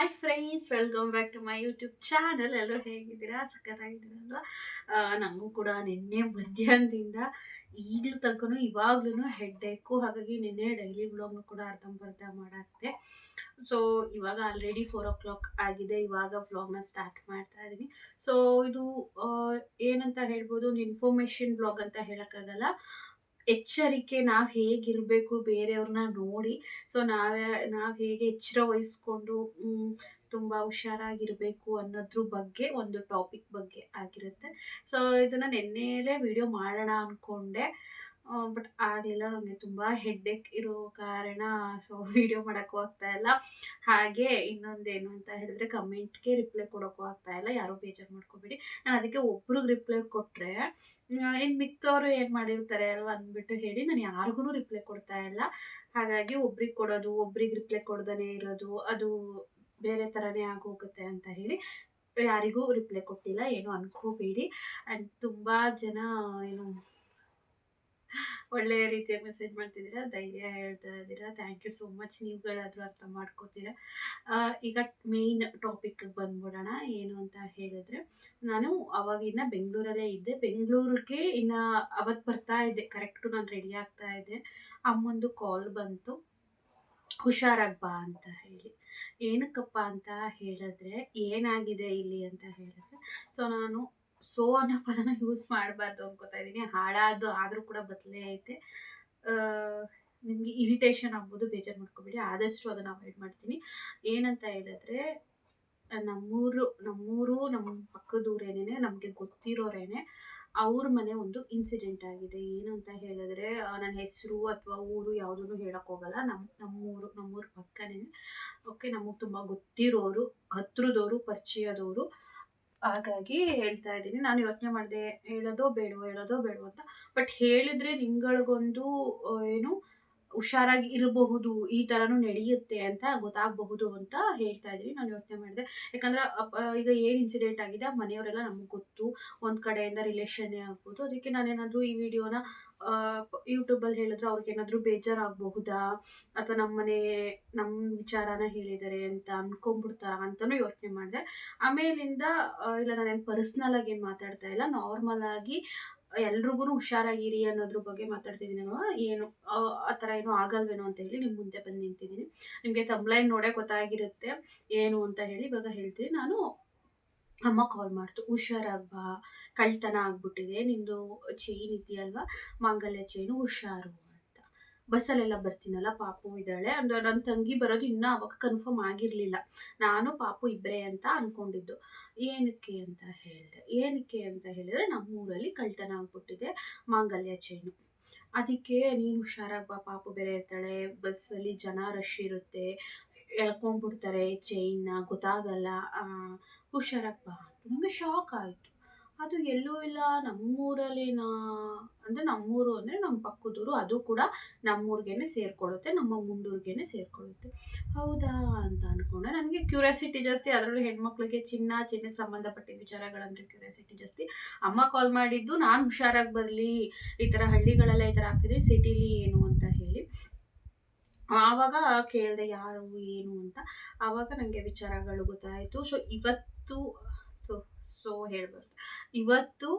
Hi friends welcome back to my YouTube channel ಎಲ್ಲರೂ ಹೇಗಿದ್ದೀರಾ? ಸಖತ್ತಾಗಿದ್ದೀರಲ್ವಾ? ನನಗೂ ಕೂಡ ನಿನ್ನೆ ಮಧ್ಯಾಹ್ನದಿಂದ ಈಗಲೂ ತನಕನೂ ಇವಾಗ್ಲೂ ಹೆಡ್ಡೇಕು ಹಾಗಾಗಿ ನಿನ್ನೆ ಡೈಲಿ ವ್ಲಾಗ್ನು ಕೂಡ ಅರ್ಧಂಬರ್ಧ ಮಾಡಾಕ್ತೆ ಸೊ ಇವಾಗ ಆಲ್ರೆಡಿ ಫೋರ್ ಓ ಕ್ಲಾಕ್ ಆಗಿದೆ. ಇವಾಗ ವ್ಲಾಗ್ನ ಸ್ಟಾರ್ಟ್ ಮಾಡ್ತಾ ಇದ್ದೀನಿ. ಸೊ ಇದು ಏನಂತ ಹೇಳ್ಬೋದು? ಒಂದು ಇನ್ಫಾರ್ಮೇಷನ್ ವ್ಲಾಗ್ ಅಂತ ಹೇಳೋಕ್ಕಾಗಲ್ಲ. ಎಚ್ಚರಿಕೆ, ನಾವು ಹೇಗಿರಬೇಕು ಬೇರೆಯವ್ರನ್ನ ನೋಡಿ. ಸೊ ನಾವೇ, ನಾವು ಹೇಗೆ ಎಚ್ಚರ ವಹಿಸ್ಕೊಂಡು ತುಂಬ ಹುಷಾರಾಗಿರಬೇಕು ಅನ್ನೋದ್ರ ಬಗ್ಗೆ ಒಂದು ಟಾಪಿಕ್ ಬಗ್ಗೆ ಆಗಿರುತ್ತೆ. ಸೊ ಇದನ್ನು ನಿನ್ನೆಲೇ ವಿಡಿಯೋ ಮಾಡೋಣ ಅಂದ್ಕೊಂಡೆ ಬಟ್ ಆಗಲಿಲ್ಲ ನನಗೆ ತುಂಬ ಹೆಡ್ಡೇಕ್ ಇರೋ ಕಾರಣ ಸೊ ವಿಡಿಯೋ ಮಾಡೋಕ್ಕೂ ಆಗ್ತಾ ಇಲ್ಲ. ಹಾಗೆ ಇನ್ನೊಂದೇನು ಅಂತ ಹೇಳಿದ್ರೆ ಕಮೆಂಟ್ಗೆ ರಿಪ್ಲೈ ಕೊಡೋಕ್ಕೂ ಆಗ್ತಾ ಇಲ್ಲ. ಯಾರೂ ಬೇಜಾರು ಮಾಡ್ಕೋಬೇಡಿ. ನಾನು ಅದಕ್ಕೆ ಒಬ್ರಿಗೆ ರಿಪ್ಲೈ ಕೊಟ್ಟರೆ ಇನ್ನು ಮಿಕ್ಕವರು ಏನು ಮಾಡಿರ್ತಾರೆ ಅಲ್ವಾ ಅಂದ್ಬಿಟ್ಟು ಹೇಳಿ ನಾನು ಯಾರಿಗೂ ರಿಪ್ಲೈ ಕೊಡ್ತಾ ಇಲ್ಲ. ಹಾಗಾಗಿ ಒಬ್ರಿಗೆ ಕೊಡೋದು, ಒಬ್ರಿಗೆ ರಿಪ್ಲೈ ಕೊಡ್ದೇ ಇರೋದು, ಅದು ಬೇರೆ ಥರನೇ ಆಗೋಗುತ್ತೆ ಅಂತ ಹೇಳಿ ಯಾರಿಗೂ ರಿಪ್ಲೈ ಕೊಟ್ಟಿಲ್ಲ. ಏನು ಅನ್ಕೋಬೇಡಿ. ಆ್ಯಂಡ್ ತುಂಬ ಜನ ಏನು ಒಳ್ಳೆಯ ರೀತಿಯ ಮೆಸೇಜ್ ಮಾಡ್ತಿದ್ದೀರಾ? ಧೈರ್ಯ ಹೇಳ್ತಾ ಇದ್ದೀರಾ? ಥ್ಯಾಂಕ್ ಯು ಸೋ ಮಚ್ ನೀವುಗಳಾದರೂ ಅರ್ಥ ಮಾಡ್ಕೋತೀರಾ? ಈಗ ಮೇಯ್ನ್ ಟಾಪಿಕ್ಗೆ ಬಂದ್ಬಿಡೋಣ. ಏನು ಅಂತ ಹೇಳಿದ್ರೆ, ನಾನು ಅವಾಗಿನ್ನ ಬೆಂಗಳೂರಲ್ಲೇ ಇದ್ದೆ. ಬೆಂಗಳೂರಿಗೆ ಇನ್ನು ಅವತ್ತು ಬರ್ತಾ ಇದ್ದೆ. ಕರೆಕ್ಟು ನಾನು ರೆಡಿ ಆಗ್ತಾ ಇದ್ದೆ. ಅಮ್ಮಂದು ಕಾಲ್ ಬಂತು. ಹುಷಾರಾಗಿ ಬಾ ಅಂತ ಹೇಳಿ. ಏನಕ್ಕಪ್ಪ ಅಂತ ಹೇಳಿದ್ರೆ, ಏನಾಗಿದೆ ಇಲ್ಲಿ ಅಂತ ಹೇಳಿದ್ರೆ, ಸೊ ನಾನು ಸೋ ಅನ್ನೋ ಪದನ ಯೂಸ್ ಮಾಡಬಾರ್ದು ಅನ್ಕೋತಾ ಇದ್ದೀನಿ. ಹಾಳಾದ ಆದರೂ ಕೂಡ ಬದಲೇ ಐತೆ. ನಿಮಗೆ ಇರಿಟೇಷನ್ ಆಗ್ಬೋದು, ಬೇಜಾರು ಮಾಡ್ಕೋಬೇಡಿ. ಆದಷ್ಟು ಅದನ್ನು ಅವಾಯ್ಡ್ ಮಾಡ್ತೀನಿ. ಏನಂತ ಹೇಳಿದ್ರೆ, ನಮ್ಮೂರು ನಮ್ಮೂರು ನಮ್ಮ ಪಕ್ಕದೂರೇನೇ ನಮಗೆ ಗೊತ್ತಿರೋರೇನೆ, ಅವ್ರ ಮನೆ ಒಂದು ಇನ್ಸಿಡೆಂಟ್ ಆಗಿದೆ. ಏನು ಅಂತ ಹೇಳಿದ್ರೆ ನನ್ನ ಹೆಸರು ಅಥವಾ ಊರು ಯಾವುದೂ ಹೇಳಕ್ ಹೋಗಲ್ಲ. ನಮ್ಮ ನಮ್ಮೂರು, ನಮ್ಮೂರ ಪಕ್ಕನೇ ಓಕೆ ನಮಗೆ ತುಂಬ ಗೊತ್ತಿರೋರು, ಹತ್ರದವರು, ಪರಿಚಯದವರು ಹಾಗಾಗಿ ಹೇಳ್ತಾ ಇದ್ದೀನಿ. ನಾನು ಯೋಚನೆ ಮಾಡಿದೆ, ಹೇಳೋದೋ ಬೇಡವೋ ಹೇಳೋದೋ ಬೇಡವೋ ಅಂತ. ಬಟ್ ಹೇಳಿದ್ರೆ ನಿಮ್ಗಳಿಗೊಂದು ಏನು, ಹುಷಾರಾಗಿ ಇರಬಹುದು, ಈ ಥರನೂ ನಡೆಯುತ್ತೆ ಅಂತ ಗೊತ್ತಾಗಬಹುದು ಅಂತ ಹೇಳ್ತಾ ಇದ್ದೀನಿ. ನಾನು ಯೋಚನೆ ಮಾಡಿದೆ. ಯಾಕಂದ್ರೆ ಈಗ ಏನು ಇನ್ಸಿಡೆಂಟ್ ಆಗಿದೆ, ಮನೆಯವರೆಲ್ಲ ನಮಗೆ ಗೊತ್ತು ಒಂದು ಕಡೆಯಿಂದ ರಿಲೇಷನ್ನೇ ಆಗ್ಬೋದು. ಅದಕ್ಕೆ ನಾನೇನಾದರೂ ಈ ವಿಡಿಯೋನ ಯೂಟ್ಯೂಬಲ್ಲಿ ಹೇಳಿದ್ರೆ ಅವ್ರಿಗೇನಾದರೂ ಬೇಜಾರಾಗಬಹುದಾ? ಅಥವಾ ನಮ್ಮ ಮನೆ ನಮ್ಮ ವಿಚಾರನ ಹೇಳಿದ್ದಾರೆ ಅಂತ ಅಂದ್ಕೊಂಬಿಡ್ತಾರ ಅಂತಲೂ ಯೋಚನೆ ಮಾಡಿದೆ. ಆಮೇಲಿಂದ ಇಲ್ಲ ನಾನೇನು ಪರ್ಸ್ನಲ್ ಆಗಿ ಏನು ಮಾತಾಡ್ತಾ ಇಲ್ಲ. ನಾರ್ಮಲ್ ಆಗಿ ಎಲ್ರಿಗೂ ಹುಷಾರಾಗಿರಿ ಅನ್ನೋದ್ರ ಬಗ್ಗೆ ಮಾತಾಡ್ತಿದ್ದೀನಿ ನಾನು ಏನು ಆ, ಆ ಥರ ಏನೂ ಆಗಲ್ವೇನೋ ಅಂತ ಹೇಳಿ ನಿಮ್ಮ ಮುಂದೆ ಬಂದು ನಿಂತಿದ್ದೀನಿ. ನಿಮಗೆ ತಮ್ಲೈನ್ ನೋಡೇ ಗೊತ್ತಾಗಿರುತ್ತೆ. ಏನು ಅಂತ ಹೇಳಿ ಇವಾಗ ಹೇಳ್ತೀನಿ. ನಾನು ಅಮ್ಮ ಕಾಲ್ ಮಾಡ್ತು. ಹುಷಾರಾಗಿ ಬಾ ಕಳ್ತನ ಆಗ್ಬಿಟ್ಟಿದೆ. ನಿಂದು ಚೈನ್ ಇದೆಯಲ್ವಾ? ಮಾಂಗಲ್ಯ ಚೈನು ಹುಷಾರು ಅಂತ. ಬಸ್ಸಲ್ಲೆಲ್ಲ ಬರ್ತೀನಲ್ಲ, ಪಾಪು ಇದ್ದಾಳೆ. ಅಂದ್ರೆ ನನ್ನ ತಂಗಿ ಬರೋದು ಇನ್ನೂ ಅವಾಗ ಕನ್ಫರ್ಮ್ ಆಗಿರಲಿಲ್ಲ. ನಾನು, ಪಾಪು ಇಬ್ಬರೇ ಅಂತ ಅಂದ್ಕೊಂಡಿದ್ದು ಏನಕ್ಕೆ ಅಂತ ಹೇಳಿದೆ. ಏನಕ್ಕೆ ಅಂತ ಹೇಳಿದ್ರೆ, ನಮ್ಮೂರಲ್ಲಿ ಕಳ್ತನ ಆಗ್ಬಿಟ್ಟಿದೆ, ಮಾಂಗಲ್ಯ ಚೈನು ಅದಕ್ಕೆ ನೀನು ಹುಷಾರಾಗಿ ಬಾ ಪಾಪು ಬೇರೆ ಇರ್ತಾಳೆ. ಬಸ್ಸಲ್ಲಿ ಜನ ರಶ್ ಇರುತ್ತೆ. ಎಳ್ಕೊಂಡ್ಬಿಡ್ತಾರೆ ಚೈನ್ನ ಗೊತ್ತಾಗಲ್ಲ. ಹುಷಾರಾಗಿ ಬಾ ಅಂತ. ನನಗೆ ಶಾಕ್ ಆಯಿತು. ಅದು ಎಲ್ಲೂ ಇಲ್ಲ, ನಮ್ಮೂರಲ್ಲಿನಾ? ಅಂದರೆ ನಮ್ಮೂರು ಅಂದರೆ ನಮ್ಮ ಪಕ್ಕದೂರು, ಅದು ಕೂಡ ನಮ್ಮೂರಿಗೇನೆ ಸೇರಿಕೊಳ್ಳುತ್ತೆ, ನಮ್ಮ ಮುಂಡೂರಿಗೇನೆ ಸೇರಿಕೊಳ್ಳುತ್ತೆ. ಹೌದಾ ಅಂತ ಅಂದ್ಕೊಂಡೆ ನನಗೆ ಕ್ಯೂರಿಯಾಸಿಟಿ ಜಾಸ್ತಿ, ಅದರಲ್ಲೂ ಹೆಣ್ಮಕ್ಳಿಗೆ ಚಿನ್ನ, ಚಿನ್ನಕ್ಕೆ ಸಂಬಂಧಪಟ್ಟಿದ್ದ ವಿಚಾರಗಳಂದರೆ ಕ್ಯೂರಿಯಾಸಿಟಿ ಜಾಸ್ತಿ. ಅಮ್ಮ ಕಾಲ್ ಮಾಡಿದ್ದು, ನಾನು ಹುಷಾರಾಗಿ ಬರಲಿ, ಈ ಥರ ಹಳ್ಳಿಗಳೆಲ್ಲ ಈ ಥರ ಆಗ್ತಿದೆ, ಸಿಟಿಲಿ ಏನು ಅಂತ ಹೇಳಿ. ಆವಾಗ ಕೇಳಿದೆ ಯಾರು, ಏನು ಅಂತ. ಆವಾಗ ನನಗೆ ವಿಚಾರಗಳು ಗೊತ್ತಾಯಿತು. ಸೊ ಇವತ್ತು ಸೊ ಸೊ ಹೇಳ್ಬಾರ್ದು. ಇವತ್ತು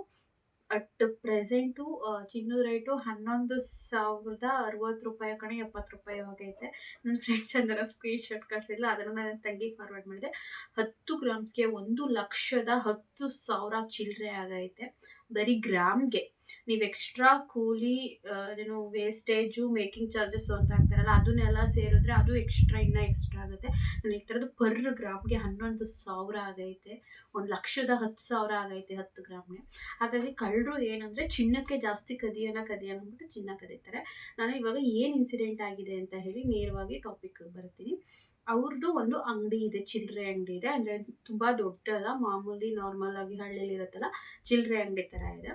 ಅಟ್ ಪ್ರೆಸೆಂಟು ಚಿನ್ನದ ರೇಟು ಹನ್ನೊಂದು ಸಾವಿರದ ಅರವತ್ತು ರೂಪಾಯಿ ಕಣೆ ಎಪ್ಪತ್ತು ರೂಪಾಯಿ ಆಗೈತೆ. ನನ್ನ ಫ್ರೆಂಡ್ಸ್ ಅಂದರೆ ಸ್ಕ್ರೀನ್ ಶಾಟ್ ಕಳಿಸಿಲ್ಲ ಅದನ್ನು ನನ್ನ ತಂಗಿಗೆ ಫಾರ್ವರ್ಡ್ ಮಾಡಿದೆ. ಹತ್ತು ಗ್ರಾಮ್ಸ್ಗೆ ಒಂದು ಲಕ್ಷದ ಹತ್ತು ಸಾವಿರ ಚಿಲ್ಲರೆ ಆಗೈತೆ. ಬರೀ ಗ್ರಾಮ್ಗೆ ನೀವು ಎಕ್ಸ್ಟ್ರಾ ಕೂಲಿ ಏನು ವೇಸ್ಟೇಜು ಮೇಕಿಂಗ್ ಚಾರ್ಜಸ್ ಅಂತ ಹಾಕ್ತಾರಲ್ಲ, ಅದನ್ನೆಲ್ಲ ಸೇರಿದ್ರೆ ಅದು ಎಕ್ಸ್ಟ್ರಾ ಇನ್ನೂ ಎಕ್ಸ್ಟ್ರಾ ಆಗುತ್ತೆ. ನಾನು ಥರದ್ದು ಪರ್ ಗ್ರಾಮ್ಗೆ ಹನ್ನೊಂದು ಸಾವಿರ ಆಗೈತೆ. ಒಂದು ಲಕ್ಷದ ಹತ್ತು ಸಾವಿರ ಆಗೈತೆ ಹತ್ತು ಗ್ರಾಮ್ಗೆ ಹಾಗಾಗಿ ಕಳ್ಳರು ಏನಂದರೆ ಚಿನ್ನಕ್ಕೆ ಜಾಸ್ತಿ ಕದಿಯೋಣ ಕದಿಯೋಣ ಅಂದ್ಬಿಟ್ಟು ಚಿನ್ನ ಕದೀತಾರೆ. ನಾನು ಇವಾಗ ಏನು ಇನ್ಸಿಡೆಂಟ್ ಆಗಿದೆ ಅಂತ ಹೇಳಿ ನೇರವಾಗಿ ಟಾಪಿಕ್ ಬರ್ತೀನಿ. ಅವ್ರದ್ದು ಒಂದು ಅಂಗಡಿ ಇದೆ ಚಿಲ್ಲರೆ ಅಂಗಡಿ ಇದೆ. ಅಂದರೆ ತುಂಬ ದೊಡ್ಡದಲ್ಲ, ಮಾಮೂಲಿ ನಾರ್ಮಲ್ ಆಗಿ ಹಳ್ಳಿಯಲ್ಲಿ ಇರುತ್ತಲ್ಲ ಚಿಲ್ಲರೆ ಅಂಗಡಿ ಥರ ಇದೆ.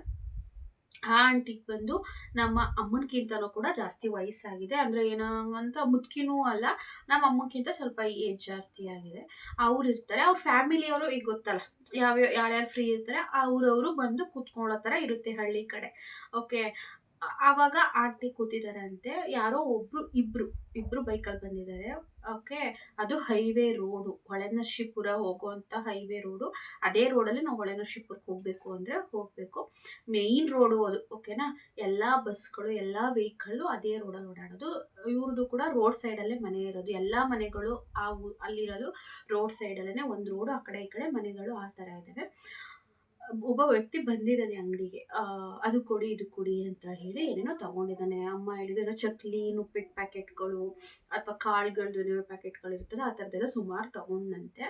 ಆ ಆಂಟಿಗೆ ಬಂದು ನಮ್ಮ ಅಮ್ಮನಕ್ಕಿಂತನೂ ಕೂಡ ಜಾಸ್ತಿ ವಯಸ್ಸಾಗಿದೆ. ಅಂದರೆ ಏನೋ ಅಂತ ಮುದ್ಕಿನೂ ಅಲ್ಲ, ನಮ್ಮ ಅಮ್ಮಕ್ಕಿಂತ ಸ್ವಲ್ಪ ಏಜ್ ಜಾಸ್ತಿ ಆಗಿದೆ. ಅವ್ರು ಇರ್ತಾರೆ, ಅವ್ರ ಫ್ಯಾಮಿಲಿಯವರು ಈಗ ಗೊತ್ತಲ್ಲ ಯಾವ ಯಾರ್ಯಾರು ಫ್ರೀ ಇರ್ತಾರೆ, ಅವ್ರವರು ಬಂದು ಕೂತ್ಕೊಳ್ಳೋ ಥರ ಇರುತ್ತೆ ಹಳ್ಳಿ ಕಡೆ. ಓಕೆ ಆವಾಗ ಆಂಟಿ ಕೂತಿದಾರಂತೆ ಯಾರೋ ಒಬ್ರು, ಇಬ್ರು ಇಬ್ರು ಬೈಕಲ್ಲಿ ಬಂದಿದ್ದಾರೆ. ಓಕೆ, ಅದು ಹೈವೇ ರೋಡು. ಹೊಳೆನರಸೀಪುರ ಹೋಗುವಂಥ ಹೈವೇ ರೋಡು. ಅದೇ ರೋಡಲ್ಲಿ ನಾವು ಹೊಳೆನರಸೀಪುರಕ್ಕೆ ಹೋಗಬೇಕು ಅಂದರೆ ಹೋಗಬೇಕು. ಮೇಯ್ನ್ ರೋಡು ಅದು, ಓಕೆನಾ? ಎಲ್ಲ ಬಸ್ಗಳು, ಎಲ್ಲ ವೆಹಿಕಲ್ಲು ಅದೇ ರೋಡಲ್ಲಿ ಓಡಾಡೋದು. ಇವ್ರದ್ದು ಕೂಡ ರೋಡ್ ಸೈಡಲ್ಲೇ ಮನೆ ಇರೋದು. ಎಲ್ಲ ಮನೆಗಳು ಆ ಅಲ್ಲಿರೋದು ರೋಡ್ ಸೈಡಲ್ಲೇ ಒಂದು ರೋಡು ಆ ಕಡೆ ಈ ಕಡೆ ಮನೆಗಳು ಆ ಥರ ಇದ್ದಾವೆ. ಒಬ್ಬ ವ್ಯಕ್ತಿ ಬಂದಿದ್ದಾನೆ ಅಂಗಡಿಗೆ. ಅದು ಕೊಡಿ, ಇದು ಕೊಡಿ ಅಂತ ಹೇಳಿ ಏನೇನೋ ತಗೊಂಡಿದ್ದಾನೆ. ಅಮ್ಮ ಹೇಳಿದೇನೋ ಚಕ್ಲಿ, ನುಪ್ಪಿಟ್ ಪ್ಯಾಕೆಟ್ಗಳು ಅಥವಾ ಕಾಳುಗಳದ್ದು ಪ್ಯಾಕೆಟ್ಗಳು ಇರ್ತದೆ ಆ ಥರದ್ದೆಲ್ಲ ಸುಮಾರು ತಗೊಂಡಂತೆ.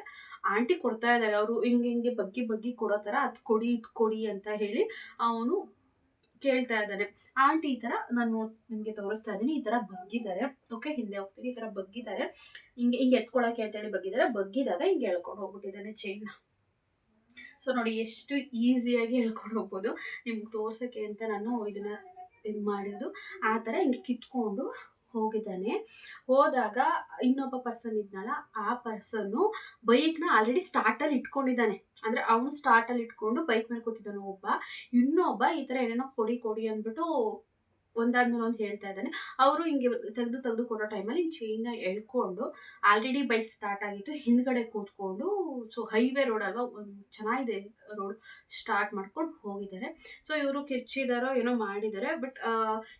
ಆಂಟಿ ಕೊಡ್ತಾ ಇದ್ದಾರೆ. ಅವರು ಹಿಂಗೆ ಹಿಂಗೆ ಬಗ್ಗಿ ಬಗ್ಗಿ ಕೊಡೋ ಥರ ಅದು ಕೊಡಿ, ಇದು ಕೊಡಿ ಅಂತ ಹೇಳಿ ಅವನು ಕೇಳ್ತಾ ಇದ್ದಾನೆ. ಆಂಟಿ ಈ ಥರ ನಾನು ನಿಮಗೆ ತೋರಿಸ್ತಾ ಇದ್ದೀನಿ. ಈ ಥರ ಬಗ್ಗಿದ್ದಾರೆ. ಓಕೆ, ಹಿಂದೆ ಹೋಗ್ತೀನಿ. ಈ ಥರ ಬಗ್ಗಿದ್ದಾರೆ. ಹಿಂಗೆ ಹಿಂಗೆ ಎತ್ಕೊಳಕ್ಕೆ ಅಂತೇಳಿ ಬಗ್ಗಿದ್ದಾರೆ. ಬಗ್ಗಿದಾಗ ಹಿಂಗೆ ಎಳ್ಕೊಂಡು ಹೋಗ್ಬಿಟ್ಟಿದ್ದಾನೆ ಚೈನ್ನ ಸೊ ನೋಡಿ, ಎಷ್ಟು ಈಸಿಯಾಗಿ ಹೇಳ್ಕೊಂಡು ಹೋಗ್ಬೋದು. ನಿಮ್ಗೆ ತೋರ್ಸೋಕ್ಕೆ ಅಂತ ನಾನು ಇದನ್ನು ಇದು ಮಾಡಿದ್ದು. ಆ ಥರ ಹಿಂಗೆ ಕಿತ್ಕೊಂಡು ಹೋಗಿದ್ದಾನೆ. ಹೋದಾಗ ಇನ್ನೊಬ್ಬ ಪರ್ಸನ್ ಇದ್ನಲ್ಲ, ಆ ಪರ್ಸನ್ನು ಬೈಕ್ನ ಆಲ್ರೆಡಿ ಸ್ಟಾರ್ಟಲ್ಲಿ ಇಟ್ಕೊಂಡಿದ್ದಾನೆ. ಅಂದರೆ ಅವನು ಸ್ಟಾರ್ಟಲ್ಲಿ ಇಟ್ಕೊಂಡು ಬೈಕ್ ಮೇಲೆ ಕೂತಿದ್ದಾನೆ ಒಬ್ಬ. ಇನ್ನೊಬ್ಬ ಈ ಥರ ಏನೇನೋ ಕೊಡಿ ಕೊಡಿ ಅಂದ್ಬಿಟ್ಟು ಒಂದಾದ್ಮೇಲೆ ಒಂದು ಹೇಳ್ತಾ ಇದ್ದಾನೆ. ಅವರು ಹಿಂಗೆ ತೆಗೆದು ತೆಗೆದು ಕೊಡೋ ಟೈಮಲ್ಲಿ ಹಿಂಗೆ ಚೈನ್ನ ಎಳ್ಕೊಂಡು ಆಲ್ರೆಡಿ ಬೈಕ್ ಸ್ಟಾರ್ಟ್ ಆಗಿತ್ತು. ಹಿಂದ್ಗಡೆ ಕೂತ್ಕೊಂಡು ಸೊ ಹೈವೇ ರೋಡ್ ಅಲ್ವಾ, ಒಂದು ಚೆನ್ನಾಗಿದೆ ರೋಡ್ ಸ್ಟಾರ್ಟ್ ಮಾಡ್ಕೊಂಡು ಹೋಗಿದ್ದಾರೆ. ಸೊ ಇವರು ಕಿರ್ಚಿದಾರೋ ಏನೋ ಮಾಡಿದ್ದಾರೆ ಬಟ್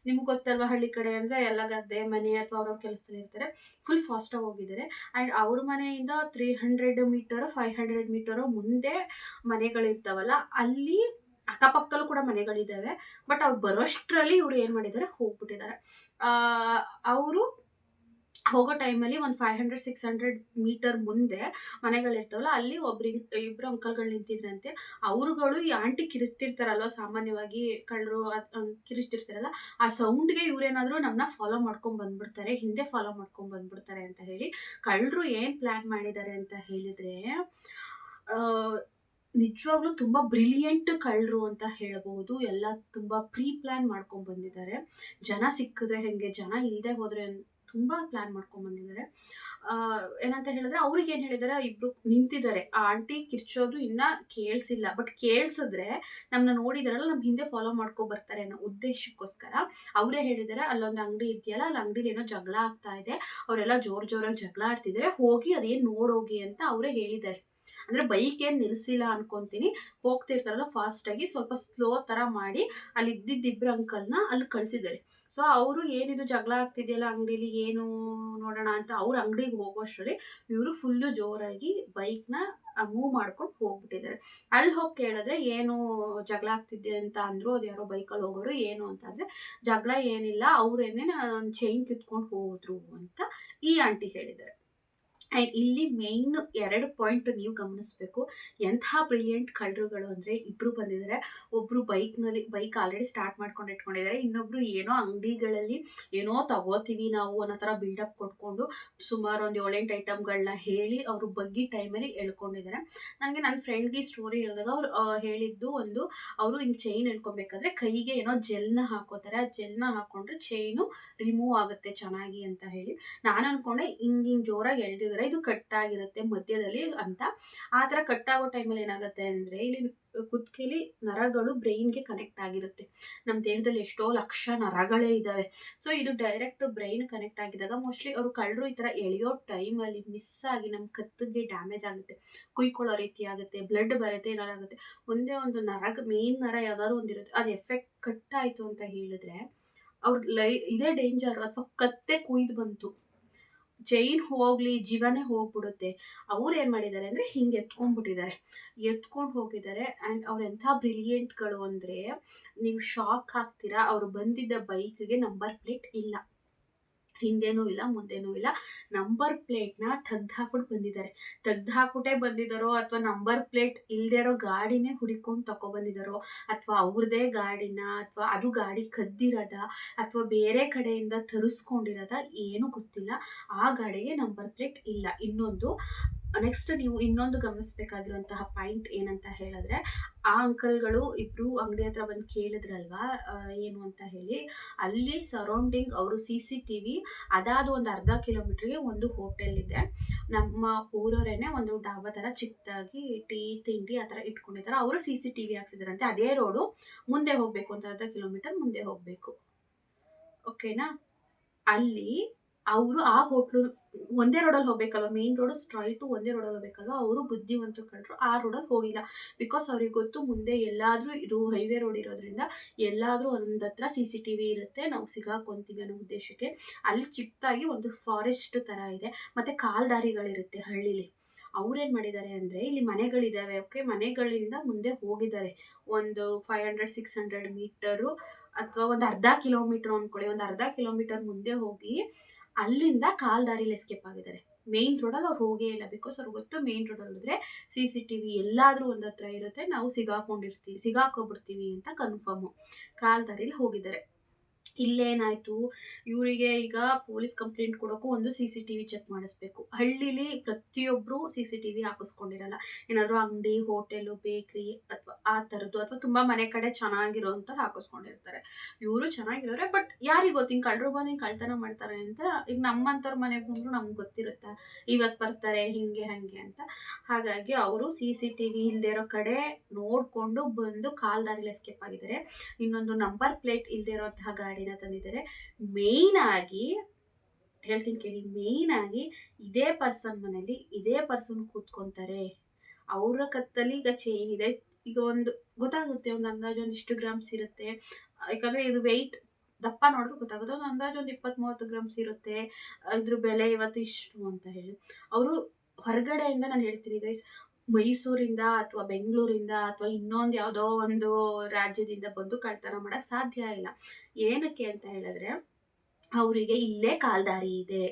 ನಿಮ್ಗೆ ಗೊತ್ತಲ್ವ ಹಳ್ಳಿ ಕಡೆ ಅಂದರೆ ಎಲ್ಲ ಗದ್ದೆ, ಮನೆ ಅಥವಾ ಅವ್ರವ್ರ ಕೆಲಸದಲ್ಲಿ ಇರ್ತಾರೆ ಫುಲ್ ಫಾಸ್ಟಾಗಿ ಹೋಗಿದ್ದಾರೆ. ಆ್ಯಂಡ್ ಅವ್ರ ಮನೆಯಿಂದ ತ್ರೀ ಹಂಡ್ರೆಡ್ ಮೀಟರೋ ಫೈವ್ ಹಂಡ್ರೆಡ್ ಮೀಟರೋ ಮುಂದೆ ಮನೆಗಳಿರ್ತಾವಲ್ಲ, ಅಲ್ಲಿ ಅಕ್ಕಪಕ್ಕದಲ್ಲೂ ಕೂಡ ಮನೆಗಳಿದ್ದಾವೆ. ಬಟ್ ಅವ್ರು ಬರೋಷ್ಟರಲ್ಲಿ ಇವರು ಏನು ಮಾಡಿದ್ದಾರೆ? ಹೋಗ್ಬಿಟ್ಟಿದ್ದಾರೆ. ಅವರು ಹೋಗೋ ಟೈಮಲ್ಲಿ ಒಂದು five hundred six hundred metre ಮುಂದೆ ಮನೆಗಳಿರ್ತಾವಲ್ಲ, ಅಲ್ಲಿ ಒಬ್ರು ಇಬ್ಬರು ಅಂಕಲ್ಗಳು ನಿಂತಿದ್ರಂತೆ. ಅವರುಗಳು ಈ ಆಂಟಿ ಕಿರಿಸ್ತಿರ್ತಾರಲ್ವ ಸಾಮಾನ್ಯವಾಗಿ ಕಳ್ಳರು ಕಿರಿಸ್ತಿರ್ತಾರಲ್ಲ, ಆ ಸೌಂಡ್ಗೆ ಇವರೇನಾದರೂ ನಮ್ಮನ್ನ ಫಾಲೋ ಮಾಡ್ಕೊಂಡು ಬಂದ್ಬಿಡ್ತಾರೆ, ಹಿಂದೆ ಫಾಲೋ ಮಾಡ್ಕೊಂಡು ಬಂದ್ಬಿಡ್ತಾರೆ ಅಂತ ಹೇಳಿ. ಕಳ್ಳರು ಏನು ಪ್ಲ್ಯಾನ್ ಮಾಡಿದ್ದಾರೆ ಅಂತ ಹೇಳಿದರೆ ನಿಜವಾಗ್ಲೂ ತುಂಬ ಬ್ರಿಲಿಯಂಟ್ ಕಳ್ಳರು ಅಂತ ಹೇಳಬಹುದು. ಎಲ್ಲ ತುಂಬ ಪ್ರೀ ಪ್ಲ್ಯಾನ್ ಮಾಡ್ಕೊಂಡು ಬಂದಿದ್ದಾರೆ. ಜನ ಸಿಕ್ಕಿದ್ರೆ ಹೇಗೆ, ಜನ ಇಲ್ಲದೆ ಹೋದರೆ ತುಂಬ ಪ್ಲ್ಯಾನ್ ಮಾಡ್ಕೊಂಡು ಬಂದಿದ್ದಾರೆ. ಏನಂತ ಹೇಳಿದ್ರೆ ಅವ್ರಿಗೆ ಏನು ಹೇಳಿದ್ದಾರೆ? ಇಬ್ರು ನಿಂತಿದ್ದಾರೆ. ಆ ಆಂಟಿ ಕಿರ್ಚೋದು ಇನ್ನೂ ಕೇಳಿಸಿಲ್ಲ. ಬಟ್ ಕೇಳಿಸಿದ್ರೆ ನಮ್ಮನ್ನ ನೋಡಿದಾರಲ್ಲ ನಮ್ಮ ಹಿಂದೆ ಫಾಲೋ ಮಾಡ್ಕೊ ಬರ್ತಾರೆ ಅನ್ನೋ ಉದ್ದೇಶಕ್ಕೋಸ್ಕರ ಅವರೇ ಹೇಳಿದ್ದಾರೆ ಅಲ್ಲೊಂದು ಅಂಗಡಿ ಇದೆಯಲ್ಲ ಅಲ್ಲಿ ಅಂಗಡಿಲಿ ಏನೋ ಜಗಳ ಆಗ್ತಾ ಇದೆ. ಅವರೆಲ್ಲ ಜೋರು ಜೋರಾಗಿ ಜಗಳ ಆಡ್ತಿದ್ದಾರೆ. ಹೋಗಿ ಅದೇನು ನೋಡೋಗಿ ಅಂತ ಅವರೇ ಹೇಳಿದ್ದಾರೆ. ಅಂದರೆ ಬೈಕ್ ಏನು ನಿಲ್ಲಿಸಿಲ್ಲ ಅನ್ಕೊತೀನಿ. ಹೋಗ್ತಿರ್ತಾರಲ್ಲ ಫಾಸ್ಟಾಗಿ ಸ್ವಲ್ಪ ಸ್ಲೋ ಥರ ಮಾಡಿ ಅಲ್ಲಿ ಇದ್ದಿದ್ದಿಬ್ಬರು ಅಂಕಲ್ನ ಅಲ್ಲಿ ಕಳಿಸಿದ್ದಾರೆ. ಸೊ ಅವರು ಏನಿದು ಜಗಳ ಆಗ್ತಿದೆಯಲ್ಲ ಅಂಗಡೀಲಿ ಏನು ನೋಡೋಣ ಅಂತ ಅವ್ರ ಅಂಗಡಿಗೆ ಹೋಗೋಷ್ಟರಲ್ಲಿ ಇವರು ಫುಲ್ಲು ಜೋರಾಗಿ ಬೈಕ್ನ ಮೂವ್ ಮಾಡ್ಕೊಂಡು ಹೋಗ್ಬಿಟ್ಟಿದ್ದಾರೆ. ಅಲ್ಲಿ ಹೋಗಿ ಕೇಳಿದ್ರೆ ಏನು ಜಗಳ ಆಗ್ತಿದೆ ಅಂತ ಅಂದರು, ಅದು ಯಾರೋ ಬೈಕಲ್ಲಿ ಹೋಗೋರು ಏನು ಅಂತ ಅಂದರೆ ಜಗಳ ಏನಿಲ್ಲ, ಅವರೇನೆ ಚೈನ್ ಕಿತ್ಕೊಂಡು ಹೋದ್ರು ಅಂತ ಈ ಆಂಟಿ ಹೇಳಿದ್ದಾರೆ. ಆ್ಯಂಡ್ ಇಲ್ಲಿ ಮೇಯ್ನ್ ಎರಡು ಪಾಯಿಂಟ್ ನೀವು ಗಮನಿಸಬೇಕು. ಎಂಥ ಬ್ರಿಲಿಯಂಟ್ ಕಳ್ಳರುಗಳು ಅಂದರೆ ಇಬ್ಬರು ಬಂದಿದ್ದಾರೆ. ಒಬ್ಬರು ಬೈಕ್ನಲ್ಲಿ ಬೈಕ್ ಆಲ್ರೆಡಿ ಸ್ಟಾರ್ಟ್ ಮಾಡ್ಕೊಂಡು ಇಟ್ಕೊಂಡಿದ್ದಾರೆ. ಇನ್ನೊಬ್ಬರು ಏನೋ ಅಂಗಡಿಗಳಲ್ಲಿ ಏನೋ ತಗೋತೀವಿ ನಾವು ಅನ್ನೋ ಥರ ಬಿಲ್ಡಪ್ ಕೊಟ್ಕೊಂಡು ಸುಮಾರು ಒಂದು ಏಳೆಂಟು ಐಟಮ್ಗಳನ್ನ ಹೇಳಿ ಅವರು ಬಗ್ಗಿ ಟೈಮಲ್ಲಿ ಎಳ್ಕೊಂಡಿದ್ದಾರೆ. ನನಗೆ ನನ್ನ ಫ್ರೆಂಡ್ಗೆ ಸ್ಟೋರಿ ಹೇಳಿದಾಗ ಅವ್ರು ಹೇಳಿದ್ದು ಒಂದು, ಅವರು ಹಿಂಗೆ ಚೈನ್ ಎಳ್ಕೊಬೇಕಾದ್ರೆ ಕೈಗೆ ಏನೋ ಜೆಲ್ನ ಹಾಕೋತಾರೆ. ಆ ಜೆಲ್ನ ಹಾಕೊಂಡ್ರೆ ಚೈನು ರಿಮೂವ್ ಆಗುತ್ತೆ ಚೆನ್ನಾಗಿ ಅಂತ ಹೇಳಿ. ನಾನು ಅಂದ್ಕೊಂಡೆ ಹಿಂಗೆ ಹಿಂಗೆ ಜೋರಾಗಿ ಎಳ್ದಿದ್ದಾರೆ. ಇದು ಕಟ್ ಆಗಿರುತ್ತೆ ಮಧ್ಯದಲ್ಲಿ ಅಂತ. ಆ ಥರ ಕಟ್ ಆಗೋ ಟೈಮಲ್ಲಿ ಏನಾಗುತ್ತೆ ಅಂದರೆ ಇಲ್ಲಿ ಕುತ್ತಿಗೆಲಿ ನರಗಳು ಬ್ರೈನ್ಗೆ ಕನೆಕ್ಟ್ ಆಗಿರುತ್ತೆ. ನಮ್ಮ ದೇಹದಲ್ಲಿ ಎಷ್ಟೋ ಲಕ್ಷ ನರಗಳೇ ಇದ್ದಾವೆ ಸೊ ಇದು ಡೈರೆಕ್ಟ್ ಬ್ರೈನ್ ಕನೆಕ್ಟ್ ಆಗಿದಾಗ ಮೋಸ್ಟ್ಲಿ ಅವರು ಕಳ್ಳರು ಈ ಥರ ಎಳೆಯೋ ಟೈಮಲ್ಲಿ ಮಿಸ್ ಆಗಿ ನಮ್ಮ ಕತ್ತಿಗೆ ಡ್ಯಾಮೇಜ್ ಆಗುತ್ತೆ. ಕುಯ್ಕೊಳ್ಳೋ ರೀತಿ ಆಗುತ್ತೆ ಬ್ಲಡ್ ಬರುತ್ತೆ ಏನಾರು ಆಗುತ್ತೆ. ಒಂದೇ ಒಂದು ನರ ಮೇನ್ ನರ ಯಾವ್ದಾದ್ರು ಒಂದಿರುತ್ತೆ ಅದು ಎಫೆಕ್ಟ್ ಕಟ್ ಆಯಿತು ಅಂತ ಹೇಳಿದ್ರೆ ಅವ್ರ ಲೈ, ಇದೇ ಡೇಂಜರ್ ಅಥವಾ ಕತ್ತೆ ಕುಯ್ದು ಬಂತು. ಚೈನ್ ಹೋಗಲಿ, ಜೀವನೇ ಹೋಗ್ಬಿಡುತ್ತೆ. ಅವ್ರು ಏನು ಮಾಡಿದ್ದಾರೆ ಅಂದರೆ ಹಿಂಗೆ ಎತ್ಕೊಂಡ್ಬಿಟ್ಟಿದ್ದಾರೆ. ಎತ್ಕೊಂಡು ಹೋಗಿದ್ದಾರೆ ಆ್ಯಂಡ್ ಅವ್ರು ಎಂಥ ಬ್ರಿಲಿಯಂಟ್ಗಳು ಅಂದರೆ, ನೀವು ಶಾಕ್ ಆಗ್ತೀರಾ, ಅವರು ಬಂದಿದ್ದ ಬೈಕ್ಗೆ ನಂಬರ್ ಪ್ಲೇಟ್ ಇಲ್ಲ. ಹಿಂದೇನೂ ಇಲ್ಲ ಮುಂದೇನೂ ಇಲ್ಲ ನಂಬರ್ ಪ್ಲೇಟ್ನ ತೆಗ್ದು ಹಾಕ್ಬಿಟ್ಟು ಬಂದಿದ್ದಾರೆ. ತೆಗ್ದು ಹಾಕ್ಬಿಟ್ಟೇ ಬಂದಿದ್ದಾರೋ ಅಥವಾ ನಂಬರ್ ಪ್ಲೇಟ್ ಇಲ್ಲದೆ ಇರೋ ಗಾಡಿನೇ ಹುಡಿಕೊಂಡು ತಗೊಬಂದಿದ್ದಾರೋ ಅಥವಾ ಅವ್ರದೇ ಗಾಡಿನ, ಅಥವಾ ಅದು ಗಾಡಿ ಕದ್ದಿರೋದ, ಅಥವಾ ಬೇರೆ ಕಡೆಯಿಂದ ತರಿಸ್ಕೊಂಡಿರೋದ, ಏನೂ ಗೊತ್ತಿಲ್ಲ. ಆ ಗಾಡಿಗೆ ನಂಬರ್ ಪ್ಲೇಟ್ ಇಲ್ಲ. ಇನ್ನೊಂದು ನೆಕ್ಸ್ಟ್ ನೀವು ಇನ್ನೊಂದು ಗಮನಿಸಬೇಕಾಗಿರುವಂತಹ ಪಾಯಿಂಟ್ ಏನಂತ ಹೇಳಿದ್ರೆ, ಆ ಅಂಕಲ್ಗಳು ಇಬ್ಬರು ಅಂಗಡಿ ಹತ್ರ ಬಂದು ಕೇಳಿದ್ರಲ್ವಾ? ಏನು ಅಂತ ಹೇಳಿ, ಅಲ್ಲಿ ಸರೌಂಡಿಂಗ್ ಅವರು ಸಿ ಸಿ ಟಿ ವಿ ಅದಾದ ಒಂದು ಅರ್ಧ ಕಿಲೋಮೀಟ್ರಿಗೆ ಒಂದು ಹೋಟೆಲ್ ಇದೆ. ನಮ್ಮ ಊರವರೇನೆ ಒಂದು ಡಾಬಾ ಥರ ಚಿಕ್ಕದಾಗಿ ಟೀ, ತಿಂಡಿ ಆ ಥರ ಇಟ್ಕೊಂಡಿದ್ದಾರೆ ಅವರು ಸಿ ಸಿ ಟಿ ವಿ ಹಾಕ್ಸಿದಾರಂತೆ. ಅದೇ ರೋಡು ಮುಂದೆ ಹೋಗಬೇಕು ಅಂತ ಅರ್ಧ ಕಿಲೋಮೀಟರ್ ಮುಂದೆ ಹೋಗಬೇಕು. ಓಕೆನಾ ಅಲ್ಲಿ ಅವರು ಆ ಹೋಟ್ಲು ಒಂದೇ ರೋಡಲ್ಲಿ ಹೋಗ್ಬೇಕಲ್ವ? ಮೇನ್ ರೋಡು ಸ್ಟ್ರೈಟು ಒಂದೇ ರೋಡಲ್ಲಿ ಹೋಗ್ಬೇಕಲ್ವ? ಅವರು ಬುದ್ಧಿವಂತ ಕಂಡ್ರು ಆ ರೋಡಲ್ಲಿ ಹೋಗಿಲ್ಲ. ಬಿಕಾಸ್ ಅವ್ರಿಗೆ ಗೊತ್ತು ಮುಂದೆ ಎಲ್ಲಾದರೂ ಇದು ಹೈವೇ ರೋಡ್ ಇರೋದ್ರಿಂದ ಎಲ್ಲಾದರೂ ಒಂದು ಹತ್ರ ಸಿ ಸಿ ಟಿ ವಿ ಇರುತ್ತೆ, ನಾವು ಸಿಗಾಕೊಂತೀವಿ ಅನ್ನೋ ಉದ್ದೇಶಕ್ಕೆ. ಅಲ್ಲಿ ಚಿಕ್ಕದಾಗಿ ಒಂದು ಫಾರೆಸ್ಟ್ ಥರ ಇದೆ. ಮತ್ತು ಕಾಲ್ದಾರಿಗಳಿರುತ್ತೆ ಹಳ್ಳಿಲಿ. ಅವ್ರೇನು ಮಾಡಿದ್ದಾರೆ ಅಂದರೆ ಇಲ್ಲಿ ಮನೆಗಳಿದ್ದಾವೆ ಓಕೆ ಮನೆಗಳಿಂದ ಮುಂದೆ ಹೋಗಿದ್ದಾರೆ. ಒಂದು five hundred six hundred metre ಅಥವಾ ಒಂದು ಅರ್ಧ ಕಿಲೋಮೀಟ್ರ್ ಅಂದ್ಕೊಳ್ಳಿ ಒಂದು ಅರ್ಧ ಕಿಲೋಮೀಟರ್ ಮುಂದೆ ಹೋಗಿ ಅಲ್ಲಿಂದ ಕಾಲ್ದಾರಿಲಿ ಎಸ್ಕೇಪ್ ಆಗಿದ್ದಾರೆ. ಮೇನ್ ರೋಡಲ್ಲಿ ಅವ್ರು ಹೋಗೇ ಇಲ್ಲ ಬಿಕಾಸ್ ಅವ್ರಿಗೆ ಗೊತ್ತು ಮೇನ್ ರೋಡಲ್ಲಿ ಹೋದ್ರೆ ಸಿ ಸಿ ಟಿ ವಿ ಎಲ್ಲಾದರೂ ಒಂದು ಹತ್ರ ಇರುತ್ತೆ. ನಾವು ಸಿಗಾಕೊಂಡಿರ್ತೀವಿ, ಸಿಗಾಕೊಬಿಡ್ತೀವಿ ಅಂತ ಕನ್ಫರ್ಮು ಕಾಲ್ದಾರಿಲಿ ಹೋಗಿದ್ದಾರೆ. ಇಲ್ಲೇನಾಯಿತು ಇವರಿಗೆ ಈಗ ಪೊಲೀಸ್ ಕಂಪ್ಲೇಂಟ್ ಕೊಡೋಕ್ಕೂ ಒಂದು C C T V check ಮಾಡಿಸ್ಬೇಕು. ಹಳ್ಳಿಲಿ ಪ್ರತಿಯೊಬ್ಬರು ಸಿ ಸಿ ಟಿ ವಿ ಹಾಕಿಸ್ಕೊಂಡಿರಲ್ಲ. ಏನಾದರೂ ಅಂಗಡಿ, ಹೋಟೆಲು, ಬೇಕ್ರಿ ಅಥವಾ ಆ ಥರದ್ದು ಅಥವಾ ತುಂಬ ಮನೆ ಕಡೆ ಚೆನ್ನಾಗಿರೋಂಥದ್ದು ಹಾಕಿಸ್ಕೊಂಡಿರ್ತಾರೆ. ಇವರು ಚೆನ್ನಾಗಿರೋರೆ, ಬಟ್ ಯಾರಿಗೆ ಗೊತ್ತು ಹಿಂಗೆ ಕಳ್ಳರು ಬಂದು ಹಿಂಗೆ ಕಳ್ತನ ಮಾಡ್ತಾರೆ ಅಂತ ಈಗ ನಮ್ಮಂಥವ್ರ ಮನೆಗೆ ಬಂದರೂ ನಮ್ಗೆ ಗೊತ್ತಿರುತ್ತೆ? ಇವತ್ತು ಬರ್ತಾರೆ, ಹಿಂಗೆ, ಹಂಗೆ ಅಂತ. ಹಾಗಾಗಿ ಅವರು ಸಿ ಸಿ ಟಿ ವಿ ಇಲ್ಲದೆ ಇರೋ ಕಡೆ ನೋಡಿಕೊಂಡು ಬಂದು ಕಾಲ್ದಾರಿಲಿ ಎಸ್ಕೇಪ್ ಆಗಿದ್ದಾರೆ. ಇನ್ನೊಂದು ನಂಬರ್ ಪ್ಲೇಟ್ ಇಲ್ಲದೆ ಇರೋಂತಹ ಗಾಡಿನ ತಂದಿದ್ದಾರೆ. ಮೇಯ್ನ್ ಆಗಿ, ಹೇಳ್ತೀನಿ ಕೇಳಿ ಮೇಯ್ನ್ ಆಗಿ ಇದೇ ಪರ್ಸನ್ ಮನೇಲಿ ಇದೇ ಪರ್ಸನ್ ಕೂತ್ಕೊಂತಾರೆ. ಅವರ ಕತ್ತಲ್ಲಿ ಈಗ ಚೈನ್ ಇದೆ. ಈಗ ಒಂದು ಗೊತ್ತಾಗುತ್ತೆ, ಒಂದು ಅಂದಾಜು ಒಂದು ಇಷ್ಟು ಗ್ರಾಮ್ಸ್ ಇರುತ್ತೆ. ಯಾಕಂದರೆ ಇದು ವೆಯ್ಟ್ ದಪ್ಪ ನೋಡಿದ್ರೆ ಗೊತ್ತಾಗುತ್ತೆ. ಒಂದು ಅಂದಾಜು ಒಂದು ಇಪ್ಪತ್ತು ಮೂವತ್ತು ಗ್ರಾಮ್ಸ್ ಇರುತ್ತೆ. ಇದ್ರ ಬೆಲೆ ಇವತ್ತು ಇಷ್ಟು ಅಂತ ಹೇಳಿ. ಅವರು ಹೊರಗಡೆಯಿಂದ ನಾನು ಹೇಳ್ತೀನಿ ಗೈಸ್ ಮೈಸೂರಿಂದ ಅಥವಾ ಬೆಂಗಳೂರಿಂದ ಅಥವಾ ಇನ್ನೊಂದು ಯಾವುದೋ ಒಂದು ರಾಜ್ಯದಿಂದ ಬಂದು ಕಳ್ತನ ಮಾಡೋಕ್ಕೆ ಸಾಧ್ಯ ಇಲ್ಲ. ಏನಕ್ಕೆ ಅಂತ ಹೇಳಿದ್ರೆ, ಅವರಿಗೆ ಇಲ್ಲೇ ಕಾಲ್ದಾರಿ ಇದೆ.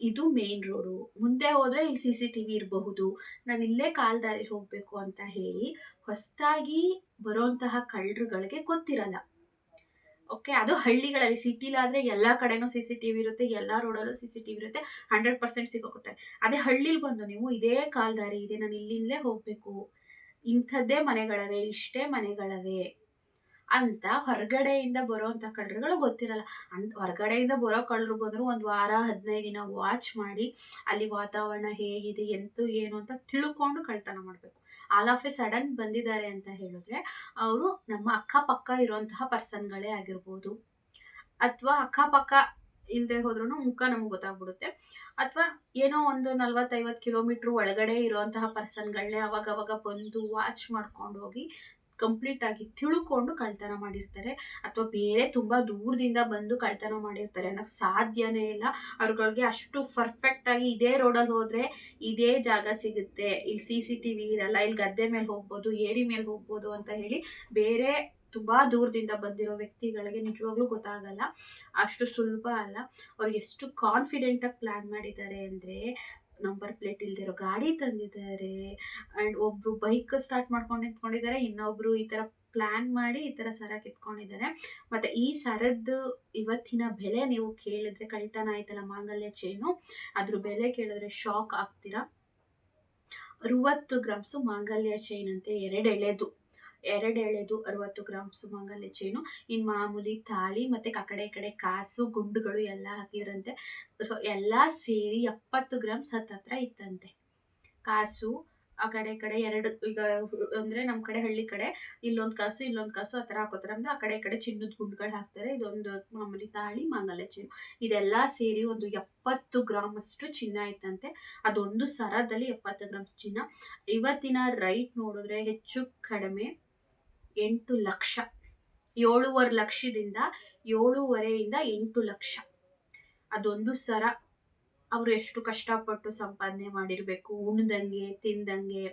ಇದು ಮೇನ್ ರೋಡು ಮುಂದೆ ಹೋದರೆ ಇಲ್ಲಿ ಸಿ ಸಿ ಟಿ ವಿ ಇರಬಹುದು. ನಾವು ಇಲ್ಲೇ ಕಾಲ್ದಾರಿ ಹೋಗಬೇಕು ಅಂತ ಹೇಳಿ ಹೊಸದಾಗಿ ಬರೋಂತಹ ಕಳ್ಳರುಗಳಿಗೆ ಗೊತ್ತಿರಲ್ಲ. ಓಕೆ, ಅದು ಹಳ್ಳಿಗಳಲ್ಲಿ ಸಿಟಿಲಾದರೆ ಎಲ್ಲ ಕಡೆನೂ ಸಿ ಸಿ ಟಿ ವಿ ಇರುತ್ತೆ, ಎಲ್ಲ ರೋಡಲ್ಲೂ ಸಿ ಸಿ ಟಿ ವಿ ಇರುತ್ತೆ ಹಂಡ್ರೆಡ್ ಪರ್ಸೆಂಟ್ ಸಿಗೋಗುತ್ತೆ. ಅದೇ ಹಳ್ಳಿಲಿ ಬಂದು ನೀವು ಇದೇ ಕಾಲ್ದಾರಿ ಇದೆ, ನಾನು ಇಲ್ಲಿಂದಲೇ ಹೋಗಬೇಕು. ಇಂಥದ್ದೇ ಮನೆಗಳವೆ, ಇಷ್ಟೇ ಮನೆಗಳವೆ. ಅಂತ ಹೊರಗಡೆಯಿಂದ ಬರೋವಂಥ ಕಳ್ಳರುಗಳು ಗೊತ್ತಿರಲ್ಲ. ಅಂತ ಹೊರಗಡೆಯಿಂದ ಬರೋ ಕಳ್ಳರು ಬಂದರೂ ಒಂದು ವಾರ, ಹದಿನೈದು ದಿನ ವಾಚ್ ಮಾಡಿ ಅಲ್ಲಿ ವಾತಾವರಣ ಹೇಗಿದೆ, ಎಂತು, ಏನು ಅಂತ ತಿಳ್ಕೊಂಡು ಕಳ್ತನ ಮಾಡಬೇಕು. ಆಲ್ ಆಫ್ ಎ ಸಡನ್ ಬಂದಿದ್ದಾರೆ ಅಂತ ಹೇಳಿದ್ರೆ ಅವರು ನಮ್ಮ ಅಕ್ಕಪಕ್ಕ ಇರುವಂತಹ ಪರ್ಸನ್ಗಳೇ ಆಗಿರ್ಬೋದು. ಅಥವಾ ಅಕ್ಕಪಕ್ಕ ಇಲ್ಲದೆ ಹೋದ್ರೂ ಮುಖ ನಮ್ಗೆ ಗೊತ್ತಾಗ್ಬಿಡುತ್ತೆ. ಅಥವಾ ಏನೋ ಒಂದು ನಲ್ವತ್ತೈವತ್ತು ಕಿಲೋಮೀಟ್ರ್ ಒಳಗಡೆ ಇರುವಂತಹ ಪರ್ಸನ್ಗಳನ್ನೇ ಅವಾಗ ಅವಾಗ ಬಂದು ವಾಚ್ ಮಾಡ್ಕೊಂಡು ಹೋಗಿ ಕಂಪ್ಲೀಟ್ ಆಗಿ ತಿಳ್ಕೊಂಡು ಕಳ್ತನ ಮಾಡಿರ್ತಾರೆ ಅಥವಾ ಬೇರೆ ತುಂಬ ದೂರದಿಂದ ಬಂದು ಕಳ್ತನ ಮಾಡಿರ್ತಾರೆ. ಅನ್ನೋಕ್ಕೆ ಸಾಧ್ಯನೇ ಇಲ್ಲ. ಅವ್ರಗಳಿಗೆ ಅಷ್ಟು ಪರ್ಫೆಕ್ಟಾಗಿ ಇದೇ ರೋಡಲ್ಲಿ ಹೋದರೆ ಇದೇ ಜಾಗ ಸಿಗುತ್ತೆ. ಇಲ್ಲಿ ಸಿ ಸಿ ಟಿ ವಿ ಇರಲ್ಲ ಇಲ್ಲಿ ಗದ್ದೆ ಮೇಲೆ ಹೋಗ್ಬೋದು, ಏರಿ ಮೇಲೆ ಹೋಗ್ಬೋದು ಅಂತ ಹೇಳಿ ಬೇರೆ ತುಂಬ ದೂರದಿಂದ ಬಂದಿರೋ ವ್ಯಕ್ತಿಗಳಿಗೆ ನಿಜವಾಗ್ಲೂ ಗೊತ್ತಾಗಲ್ಲ. ಅಷ್ಟು ಸುಲಭ ಅಲ್ಲ. ಅವ್ರು ಎಷ್ಟು ಕಾನ್ಫಿಡೆಂಟಾಗಿ ಪ್ಲ್ಯಾನ್ ಮಾಡಿದ್ದಾರೆ ಅಂದರೆ ನಂಬರ್ ಪ್ಲೇಟ್ ಇಲ್ದಿರೋ ಗಾಡಿ ತಂದಿದ್ದಾರೆ. ಆ್ಯಂಡ್ ಒಬ್ಬರು ಬೈಕ್ ಸ್ಟಾರ್ಟ್ ಮಾಡ್ಕೊಂಡು ನಿಂತ್ಕೊಂಡಿದ್ದಾರೆ. ಇನ್ನೊಬ್ಬರು ಈ ಥರ ಪ್ಲ್ಯಾನ್ ಮಾಡಿ ಈ ಥರ ಸರ ಕಿತ್ಕೊಂಡಿದ್ದಾರೆ. ಮತ್ತು ಈ ಸರದ್ದು ಇವತ್ತಿನ ಬೆಲೆ ನೀವು ಕೇಳಿದ್ರೆ ಕಳ್ತನ ಆಯ್ತಲ್ಲ ಮಾಂಗಲ್ಯ ಚೈನು ಅದ್ರ ಬೆಲೆ ಕೇಳಿದ್ರೆ ಶಾಕ್ ಆಗ್ತೀರಾ? ಅರುವತ್ತು ಗ್ರಾಮ್ಸು ಮಾಂಗಲ್ಯ ಚೈನ್ ಅಂತೆ ಎರಡು ಎಳೆದು ಎರಡು ಎಳೆದು ಅರವತ್ತು ಗ್ರಾಮ್ ಸುಮಂಗಲ್ಯ ಚೈನು, ಇನ್ನು ಮಾಮೂಲಿ ತಾಳಿ ಮತ್ತು ಕಡೆ ಕಡೆ ಕಾಸು, ಗುಂಡುಗಳು ಎಲ್ಲ ಹಾಕಿದ್ರಂತೆ. ಸೊ ಎಲ್ಲ ಸೇರಿ ಎಪ್ಪತ್ತು ಗ್ರಾಮ್ಸ್ ಹತ್ತತ್ರ ಇತ್ತಂತೆ. ಕಾಸು, ಆ ಕಡೆ ಕಡೆ ಎರಡು, ಈಗ ಅಂದರೆ ನಮ್ಮ ಕಡೆ ಹಳ್ಳಿ ಕಡೆ ಇಲ್ಲೊಂದು ಕಾಸು ಇಲ್ಲೊಂದು ಕಾಸು ಆ ಥರ ಹಾಕೋತಾರೆ. ಅಂದರೆ ಆ ಕಡೆ ಕಡೆ ಚಿನ್ನದ ಗುಂಡುಗಳು ಹಾಕ್ತಾರೆ. ಇದೊಂದು ಮಾಮೂಲಿ ತಾಳಿ ಮಾಂಗಲ್ಯ ಚಿನ್ನ ಇದೆಲ್ಲ ಸೇರಿ ಒಂದು ಎಪ್ಪತ್ತು ಗ್ರಾಮ್ ಅಷ್ಟು ಚಿನ್ನ ಇತ್ತಂತೆ. ಅದೊಂದು ಸರದಲ್ಲಿ ಎಪ್ಪತ್ತು ಗ್ರಾಮ್ಸ್ ಚಿನ್ನ. ಇವತ್ತಿನ ರೈಟ್ ನೋಡಿದ್ರೆ ಹೆಚ್ಚು ಕಡಿಮೆ. ಎಂಟು ಲಕ್ಷ. ಏಳುವರೆ ಲಕ್ಷದಿಂದ ಏಳುವರೆಯಿಂದ ಎಂಟು ಲಕ್ಷ. ಅದೊಂದು ಸರ. ಅವರು ಎಷ್ಟು ಕಷ್ಟಪಟ್ಟು ಸಂಪಾದನೆ ಮಾಡಿರಬೇಕು, ಉಣ್ದಂಗೆ, ತಿಂದಂಗೆ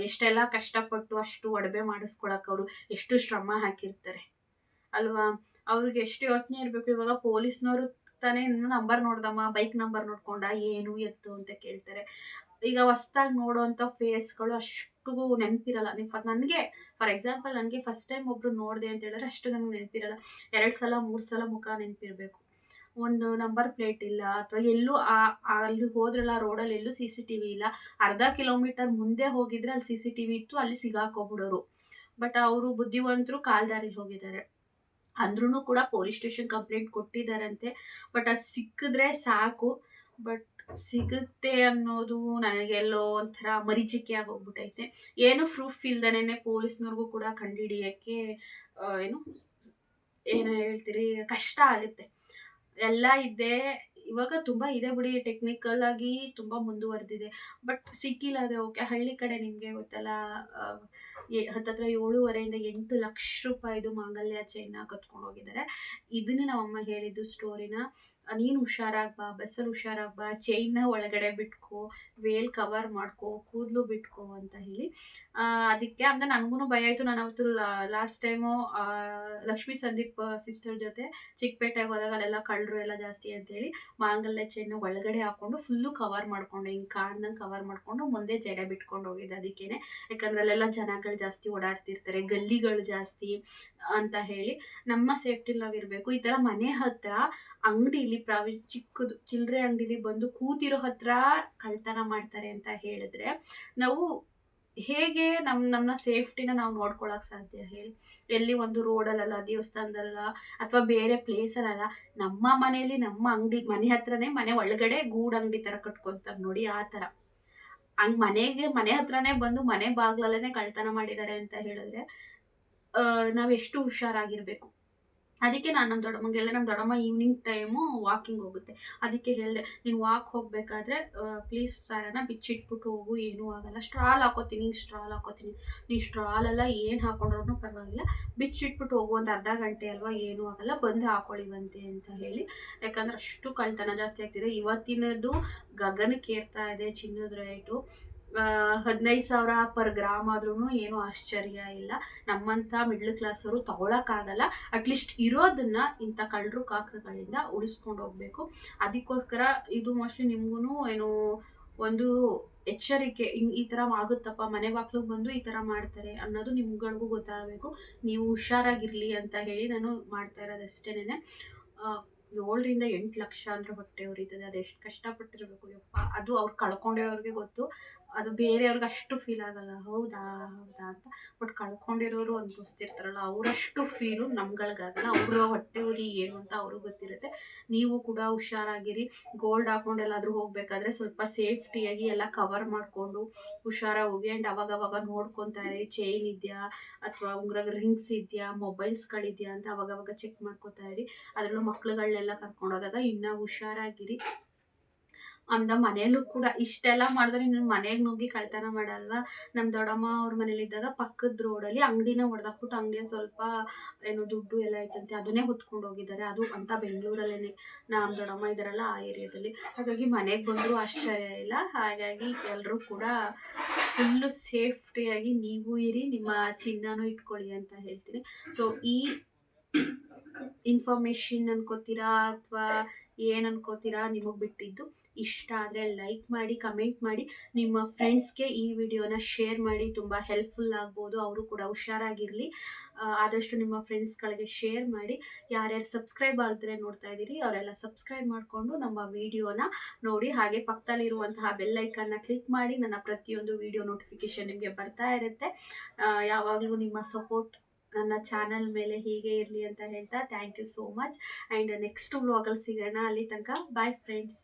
ಎಷ್ಟೆಲ್ಲ ಕಷ್ಟಪಟ್ಟು ಅಷ್ಟು ಒಡವೆ ಮಾಡಿಸ್ಕೊಳಕ್ಕೆ ಅವರು ಎಷ್ಟು ಶ್ರಮ ಹಾಕಿರ್ತಾರೆ. ಅಲ್ವಾ? ಅವ್ರಿಗೆ ಎಷ್ಟು ಯೋಚನೆ ಇರಬೇಕು. ಇವಾಗ ಪೊಲೀಸ್ನವರು ತಾನೇ ನಂಬರ್ ನೋಡ್ದಮ್ಮ ಬೈಕ್ ನಂಬರ್ ನೋಡ್ಕೊಂಡ, ಏನು, ಎತ್ತು ಅಂತ ಕೇಳ್ತಾರೆ. ಈಗ ಹೊಸ್ದಾಗಿ ನೋಡೋವಂಥ ಫೇಸ್ಗಳು ಅಷ್ಟು ನೆನಪಿರಲ್ಲ. ನೀವು ನನಗೆ, ಫಾರ್ ಎಕ್ಸಾಂಪಲ್ ನನಗೆ ಫಸ್ಟ್ ಟೈಮ್ ಒಬ್ರು ನೋಡಿದೆ ಅಂತ ಹೇಳಿದ್ರೆ ಅಷ್ಟು ನನಗೆ ನೆನಪಿರಲ್ಲ. ಎರಡು ಸಲ, ಮೂರು ಸಲ ಮುಖ ನೆನಪಿರ್ಬೇಕು. ಒಂದು ನಂಬರ್ ಪ್ಲೇಟ್ ಇಲ್ಲ ಅಥವಾ ಎಲ್ಲೂ ಆ ಅಲ್ಲಿ ಹೋದ್ರಲ್ಲ ರೋಡಲ್ಲಿ ಎಲ್ಲೂ ಸಿ ಸಿ ಟಿ ವಿ ಇಲ್ಲ. ಅರ್ಧ ಕಿಲೋಮೀಟರ್ ಮುಂದೆ ಹೋಗಿದ್ರೆ ಅಲ್ಲಿ ಸಿ ಸಿ ಟಿ ವಿ ಇತ್ತು, ಅಲ್ಲಿ ಸಿಗಾಕೋಬಿಡೋರು. ಬಟ್ ಅವರು ಬುದ್ಧಿವಂತರು ಕಾಲ್ದಾರಿಲಿ ಹೋಗಿದ್ದಾರೆ. ಅಂದ್ರೂ ಕೂಡ ಪೊಲೀಸ್ ಸ್ಟೇಷನ್ ಕಂಪ್ಲೇಂಟ್ ಕೊಟ್ಟಿದ್ದಾರಂತೆ. ಬಟ್ ಅದು ಸಿಕ್ಕಿದ್ರೆ ಸಾಕು. ಬಟ್ ಸಿಗುತ್ತೆ ಅನ್ನೋದು ನನಗೆಲ್ಲೋ ಒಂಥರ ಮರೀಚಿಕೆ ಆಗೋಗ್ಬಿಟ್ಟೈತೆ ಏನು ಪ್ರೂಫ್ ಇಲ್ದನೇ ಪೊಲೀಸ್ನವ್ರಿಗೂ ಕೂಡ ಕಂಡುಹಿಡಿಯೋಕ್ಕೆ ಏನು ಏನು ಹೇಳ್ತೀರಿ, ಕಷ್ಟ ಆಗುತ್ತೆ. ಎಲ್ಲ ಇದೆ. ಇವಾಗ ತುಂಬ ಇದೆ ಬಿಡಿ ಟೆಕ್ನಿಕಲ್ ಆಗಿ ತುಂಬ ಮುಂದುವರೆದಿದೆ. ಬಟ್ ಸಿಟಿಲಾದರೆ ಓಕೆ ಹಳ್ಳಿ ಕಡೆ ನಿಮಗೆ ಗೊತ್ತಲ್ಲ ಹತ್ತತ್ರ ಏಳುವರೆಯಿಂದ ಎಂಟು ಲಕ್ಷ ರೂಪಾಯಿದು ಮಾಂಗಲ್ಯ ಚೈನ್ನ ಕತ್ಕೊಂಡು ಹೋಗಿದ್ದಾರೆ ಇದನ್ನೇ ನಮ್ಮಮ್ಮ ಹೇಳಿದ್ದು ಸ್ಟೋರಿನ ನೀನು ಹುಷಾರಾಗಿ ಬಾ ಬಸ್ಸಲ್ಲಿ ಹುಷಾರಾಗಿ ಬಾ ಚೈನ್ನ ಒಳಗಡೆ ಬಿಟ್ಕೋ ವೇಲ್ ಕವರ್ ಮಾಡ್ಕೋ, ಕೂದಲು ಬಿಟ್ಕೋ ಅಂತ ಹೇಳಿ. ಅದಕ್ಕೆ ಅಂದ್ರೆ ನನಗೂ ಭಯ ಆಯಿತು. ನಾನು ಅವತ್ತು last time Lakshmi Sandeep sister ಜೊತೆ ಚಿಕ್ಕಪೇಟೆಗೆ ಹೋದಾಗ ಅಲ್ಲೆಲ್ಲ ಕಳ್ಳರು ಎಲ್ಲ ಜಾಸ್ತಿ ಅಂತೇಳಿ ಮಾಂಗಲ್ಯ ಚೈನ್ನ ಒಳಗಡೆ ಹಾಕೊಂಡು ಫುಲ್ಲು ಕವರ್ ಮಾಡ್ಕೊಂಡು, ಹಿಂಗೆ ಕಾಣ್ದಂಗೆ ಕವರ್ ಮಾಡ್ಕೊಂಡು ಮುಂದೆ ಜಡೆ ಬಿಟ್ಕೊಂಡು ಹೋಗಿದ್ದೆ ಅದಕ್ಕೇನೆ. ಯಾಕಂದ್ರೆ ಅಲ್ಲೆಲ್ಲ ಜನಗಳು ಜಾಸ್ತಿ ಓಡಾಡ್ತಿರ್ತಾರೆ, ಗಲ್ಲಿಗಳು ಜಾಸ್ತಿ ಅಂತ ಹೇಳಿ. ನಮ್ಮ ಸೇಫ್ಟಿಲಿ ನಾವು ಇರಬೇಕು. ಈ ಥರ ಮನೆ ಹತ್ರ ಅಂಗಡಿಲಿ ಪ್ರಾವಿ ಚಿಕ್ಕದು ಚಿಲ್ಲರೆ ಅಂಗಡಿಲಿ ಬಂದು ಕೂತಿರೋ ಹತ್ರ ಕಳ್ತನ ಮಾಡ್ತಾರೆ ಅಂತ ಹೇಳಿದ್ರೆ, ನಾವು ಹೇಗೆ ನಮ್ಮ ನಮ್ಮನ್ನ ಸೇಫ್ಟಿನ ನಾವು ನೋಡ್ಕೊಳಕ್ಕೆ ಸಾಧ್ಯ? ಹೇಳಿ. ಎಲ್ಲಿ ಒಂದು ರೋಡಲ್ಲ ದೇವಸ್ಥಾನದಲ್ಲ ಅಥವಾ ಬೇರೆ ಪ್ಲೇಸಲ್ಲ ನಮ್ಮ ಮನೆಯಲ್ಲಿ ನಮ್ಮ ಅಂಗಡಿ, ಮನೆ ಹತ್ರನೇ ಮನೆ ಒಳಗಡೆ ಗೂಡು ಅಂಗಡಿ ಥರ ಕಟ್ಕೊತಾರೆ ನೋಡಿ ಆ ಥರ ಹಂಗೆ ಮನೆಗೆ, ಮನೆ ಹತ್ರನೇ ಬಂದು ಮನೆ ಬಾಗ್ಲಲ್ಲೇ ಕಳ್ತನ ಮಾಡಿದ್ದಾರೆ ಅಂತ ಹೇಳಿದ್ರೆ ನಾವು ಎಷ್ಟು ಹುಷಾರಾಗಿರಬೇಕು? ಅದಕ್ಕೆ ನಾನು ನಮ್ಮ ದೊಡ್ಡಮ್ಮಗೆ ಹೇಳಿದೆ ನಮ್ಮ ದೊಡ್ಡಮ್ಮ ಈವ್ನಿಂಗ್ ಟೈಮು ವಾಕಿಂಗ್ ಹೋಗುತ್ತೆ. ಅದಕ್ಕೆ ಹೇಳಿದೆ, ನೀನು ವಾಕ್ ಹೋಗಬೇಕಾದ್ರೆ ಪ್ಲೀಸ್ ಸಾರನ ಬಿಚ್ಚಿಟ್ಬಿಟ್ಟು ಹೋಗು, ಏನೂ ಆಗಲ್ಲ. ಸ್ಟ್ರಾಲ್ ಹಾಕೋತೀನಿ ಹಿಂಗೆ ಸ್ಟ್ರಾಲ್ ಹಾಕೋತೀನಿ. ನೀನು ಸ್ಟ್ರಾಲೆಲ್ಲ ಏನು ಹಾಕೊಂಡ್ರೂ ಪರವಾಗಿಲ್ಲ. ಬಿಚ್ಚಿಟ್ಬಿಟ್ಟು ಹೋಗು, ಒಂದು ಅರ್ಧ ಗಂಟೆ ಅಲ್ವಾ, ಏನೂ ಆಗಲ್ಲ. ಬಂದು ಹಾಕೊಳ್ಳಿವಂತೆ ಅಂತ ಹೇಳಿ. ಯಾಕಂದ್ರೆ ಅಷ್ಟು ಕಳ್ತನ ಜಾಸ್ತಿ ಆಗ್ತಿದೆ. ಇವತ್ತಿನದು ಗಗನಕ್ಕೇರ್ತಾ ಇದೆ, ಚಿನ್ನದ ರೇಟು ಹದಿನೈದು ಸಾವಿರ ಪರ್ ಗ್ರಾಮ್ ಆದ್ರೂ ಏನೂ ಆಶ್ಚರ್ಯ ಇಲ್ಲ. ನಮ್ಮಂಥ ಮಿಡ್ಲ್ ಕ್ಲಾಸವರು ತಗೊಳಕ್ಕಾಗಲ್ಲ. ಅಟ್ಲೀಸ್ಟ್ ಇರೋದನ್ನ ಇಂಥ ಕಳ್ಳರು ಕಾಕ್ರಗಳಿಂದ ಉಳಿಸ್ಕೊಂಡು ಹೋಗ್ಬೇಕು. ಅದಕ್ಕೋಸ್ಕರ ಇದು ಮೋಸ್ಟ್ಲಿ ನಿಮಗೂ ಏನು ಒಂದು ಎಚ್ಚರಿಕೆ ಈ ಥರ ಆಗುತ್ತಪ್ಪ, ಮನೆ ಬಾಗ್ಲಿಗೆ ಬಂದು ಈ ಥರ ಮಾಡ್ತಾರೆ ಅನ್ನೋದು ನಿಮ್ಗಳಿಗೂ ಗೊತ್ತಾಗಬೇಕು. ನೀವು ಹುಷಾರಾಗಿರಲಿ ಅಂತ ಹೇಳಿ ನಾನು ಮಾಡ್ತಾ ಇರೋದು ಅಷ್ಟೇನೆ ಏಳರಿಂದ ಎಂಟು ಲಕ್ಷ ಅಂದ್ರೆ ಹೊಟ್ಟೆ ಉರಿತದೆ. ಅದೆಷ್ಟು ಕಷ್ಟಪಟ್ಟಿರ್ಬೇಕು ಯಪ್ಪ. ಅದು ಅವ್ರು ಕಳ್ಕೊಂಡಿರೋರಿಗೆ ಗೊತ್ತು. ಅದು ಬೇರೆಯವ್ರಿಗೆ ಅಷ್ಟು ಫೀಲ್ ಆಗಲ್ಲ. ಹೌದಾ? ಹೌದಾ ಅಂತ. ಬಟ್ ಕಳ್ಕೊಂಡಿರೋರು ಅನ್ಭವಿಸ್ತಿರ್ತಾರಲ್ಲ, ಅವರಷ್ಟು ಫೀಲು ನಮ್ಗಳಿಗಾಗಲ್ಲ. ಅವ್ರ ಹೊಟ್ಟೆ ಉರಿ ಏನು ಅಂತ ಅವ್ರಿಗೆ ಗೊತ್ತಿರುತ್ತೆ. ನೀವು ಕೂಡ ಹುಷಾರಾಗಿರಿ. ಗೋಲ್ಡ್ ಹಾಕೊಂಡು ಎಲ್ಲಾದರೂ ಹೋಗಬೇಕಾದ್ರೆ ಸ್ವಲ್ಪ ಸೇಫ್ಟಿಯಾಗಿ ಎಲ್ಲ ಕವರ್ ಮಾಡಿಕೊಂಡು ಹುಷಾರಾಗಿ ಹೋಗಿ ಆ್ಯಂಡ್ ಅವಾಗವಾಗ ನೋಡ್ಕೊತಾ ಇರಿ. ಚೈನ್ ಇದೆಯಾ? ಅಥವಾ ಉಂಗ್ರಾಗ ರಿಂಗ್ಸ್ ಇದೆಯಾ? ಮೊಬೈಲ್ಸ್ಗಳಿದೆಯಾ ಅಂತ ಅವಾಗವಾಗ ಚೆಕ್ ಮಾಡ್ಕೊತಾ ಇರಿ. ಅದರಲ್ಲೂ ಮಕ್ಳುಗಳನ್ನೆಲ್ಲ ಕರ್ಕೊಂಡೋದಾಗ ಇನ್ನೂ ಹುಷಾರಾಗಿರಿ. ಅಂದ ಮನೆಯಲ್ಲೂ ಕೂಡ ಇಷ್ಟೆಲ್ಲ ಮಾಡಿದ್ರೆ ಇನ್ನು ಮನೆಗೆ ನುಗ್ಗಿ ಕಳ್ತನ ಮಾಡಲ್ವಾ? ನಮ್ಮ ದೊಡ್ಡಮ್ಮ ಅವ್ರ ಮನೇಲಿದ್ದಾಗ ಪಕ್ಕದ ರೋಡಲ್ಲಿ ಅಂಗಡಿನ ಹೊಡೆದಾಕ್ಬಿಟ್ಟು ಅಂಗಡಿಯಲ್ಲಿ ಸ್ವಲ್ಪ ಏನು ದುಡ್ಡು ಎಲ್ಲ ಐತಂತೆ ಅದನ್ನೇ ಹೊತ್ಕೊಂಡು ಹೋಗಿದ್ದಾರೆ. ಅದು ಅಂತ ಬೆಂಗಳೂರಲ್ಲೇ ನಮ್ಮ ದೊಡ್ಡಮ್ಮ ಇದ್ದಾರಲ್ಲ ಆ ಏರಿಯಾದಲ್ಲಿ. ಹಾಗಾಗಿ ಮನೆಗೆ ಬಂದರೂ ಆಶ್ಚರ್ಯ ಇಲ್ಲ. ಹಾಗಾಗಿ ಎಲ್ಲರೂ ಕೂಡ ಫುಲ್ಲು ಸೇಫ್ಟಿಯಾಗಿ ನೀವು ಇರಿ, ನಿಮ್ಮ ಚಿನ್ನನೂ ಇಟ್ಕೊಳ್ಳಿ ಅಂತ ಹೇಳ್ತೀನಿ. ಸೊ ಈ ಇನ್ಫಾರ್ಮೇಷನ್ ಅನ್ಕೋತೀರಾ ಅಥವಾ ಏನು ಅನ್ಕೋತೀರಾ ನಿಮಗೆ ಬಿಟ್ಟಿದ್ದು. ಇಷ್ಟ ಆದರೆ ಲೈಕ್ ಮಾಡಿ ಕಮೆಂಟ್ ಮಾಡಿ, ನಿಮ್ಮ ಫ್ರೆಂಡ್ಸ್ಗೆ ಈ ವಿಡಿಯೋನ ಶೇರ್ ಮಾಡಿ, ತುಂಬ ಹೆಲ್ಪ್ಫುಲ್ ಆಗ್ಬೋದು. ಅವರು ಕೂಡ ಹುಷಾರಾಗಿರಲಿ. ಆದಷ್ಟು ನಿಮ್ಮ ಫ್ರೆಂಡ್ಸ್ಗಳಿಗೆ ಶೇರ್ ಮಾಡಿ. ಯಾರ್ಯಾರು ಸಬ್ಸ್ಕ್ರೈಬ್ ಆಗಿದ್ರೆ ನೋಡ್ತಾ ಇದ್ದೀರಿ, ಅವರೆಲ್ಲ ಸಬ್ಸ್ಕ್ರೈಬ್ ಮಾಡಿಕೊಂಡು ನಮ್ಮ ವಿಡಿಯೋನ ನೋಡಿ. ಹಾಗೆ ಪಕ್ಕದಲ್ಲಿರುವಂತಹ ಬೆಲ್ಲೈಕನ್ನ ಕ್ಲಿಕ್ ಮಾಡಿ, ನನ್ನ ಪ್ರತಿಯೊಂದು ವಿಡಿಯೋ ನೋಟಿಫಿಕೇಷನ್ ನಿಮಗೆ ಬರ್ತಾ ಇರುತ್ತೆ. ಯಾವಾಗಲೂ ನಿಮ್ಮ ಸಪೋರ್ಟ್ ನನ್ನ ಚಾನಲ್ ಮೇಲೆ ಹೀಗೆ ಇರಲಿ ಅಂತ ಹೇಳ್ತಾ thank you so much and next ವ್ಲಾಗಲ್ಲಿ ಸಿಗೋಣ. ಅಲ್ಲಿ ತನಕ ಬಾಯ್ ಫ್ರೆಂಡ್ಸ್